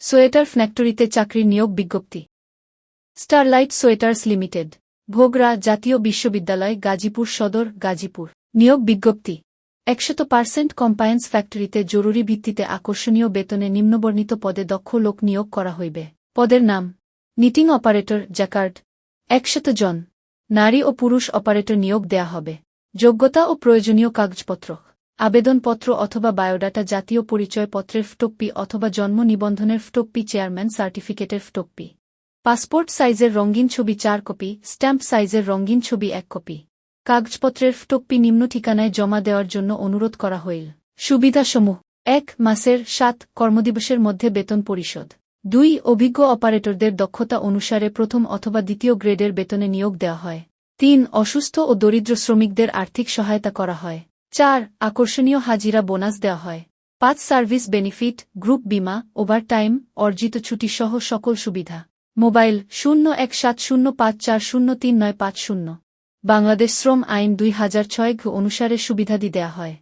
Sweater ফ্যাক্টরিতে চাকরির নিয়োগ বিজ্ঞপ্তি। স্টারলাইট সোয়েটার্স লিমিটেড, ভোগরা জাতীয় বিশ্ববিদ্যালয়, গাজীপুর সদর, গাজীপুর। নিয়োগ বিজ্ঞপ্তি। একশত পার্সেন্ট কম্পায়েন্স ফ্যাক্টরিতে জরুরি ভিত্তিতে আকর্ষণীয় বেতনে নিম্নবর্ণিত পদে দক্ষ লোক নিয়োগ করা হইবে। পদের নাম। নিটিং অপারেটর জ্যাকার্ড একশত জন। নারী ও পুরুষ অপারেটর নিয়োগ দেয়া হবে। যোগ্যতা ও প্রয়োজনীয় কাগজপত্র। আবেদনপত্র অথবা বায়োডাটা জাতীয় পরিচয়পত্রের ফটোকপি অথবা জন্ম নিবন্ধনের ফটোকপি, চেয়ারম্যান সার্টিফিকেটের ফটোকপি। পাসপোর্ট সাইজের রঙিন ছবি চার কপি, স্ট্যাম্প সাইজের রঙিন ছবি এক কপি। কাগজপত্রের ফটোকপি নিম্ন ঠিকানায় জমা দেওয়ার জন্য অনুরোধ করা হইল। সুবিধাসমূহ। এক, মাসের সাত কর্মদিবসের মধ্যে বেতন পরিশোধ। দুই, অভিজ্ঞ অপারেটরদের দক্ষতা অনুসারে প্রথম অথবা দ্বিতীয় গ্রেডের বেতনে নিয়োগ দেওয়া হয়। তিন, অসুস্থ ও দরিদ্র শ্রমিকদের আর্থিক সহায়তা করা হয়। চার, আকর্ষণীয় হাজিরা বোনাস দেওয়া হয়। পাঁচ, সার্ভিস বেনিফিট, গ্রুপ বিমা, ওভারটাইম, অর্জিত ছুটিসহ সকল সুবিধা। মোবাইল শূন্য এক সাত শূন্য পাঁচ চার শূন্য তিন নয় পাঁচ শূন্য। বাংলাদেশ শ্রম আইন দুই হাজার ছয় অনুসারে সুবিধাদি দেয়া হয়।